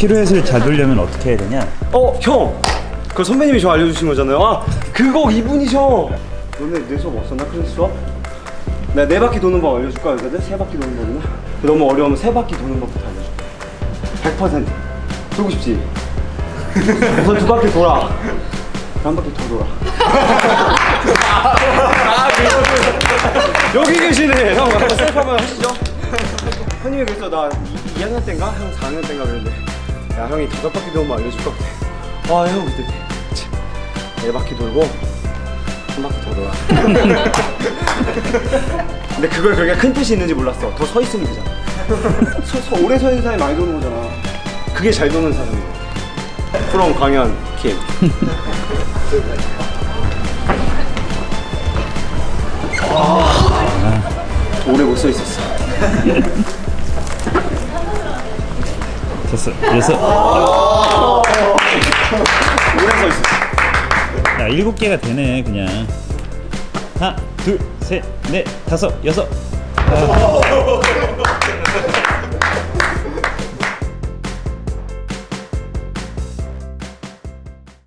피루엣을 잘 돌려면 어떻게 해야 되냐? 어, 형! 그 선배님이 저 알려주신 거잖아요. 아, 그거 이분이셔! 너네 내 수업 없었나? 클래스 수업? 내가 네 바퀴 도는 법 알려줄까, 여자들? 세 바퀴 도는 법이나? 너무 어려우면 세 바퀴 도는 법부터 알려줄게. 100%. 돌고 싶지? 우선 두 바퀴 돌아. 한 바퀴 더 돌아. 아, 그거는. 여기 계시네. 형, 셀프 한번 하시죠. 형님이 그랬어. 나 2, 학년 때인가? 형 4학년 때인가 그랬는데. 야, 형이 다섯 바퀴 도면 알려줄 것 같아. 아, 형, 그때. 참, 네 바퀴 돌고, 한 바퀴 더 돌아. 근데 그걸 그렇게 큰 뜻이 있는지 몰랐어. 더 서 있으면 되잖아. 서, 서, 오래 서 있는 사람이 많이 도는 거잖아. 그게 잘 도는 사람이야. 프롬 강현 킴. 아, 오래 못 서 있었어. 됐어. 됐어. 오래 서 있었어. 야, 일곱 개가 되네, 그냥. 하나, 둘, 셋, 넷, 다섯, 여섯. 아.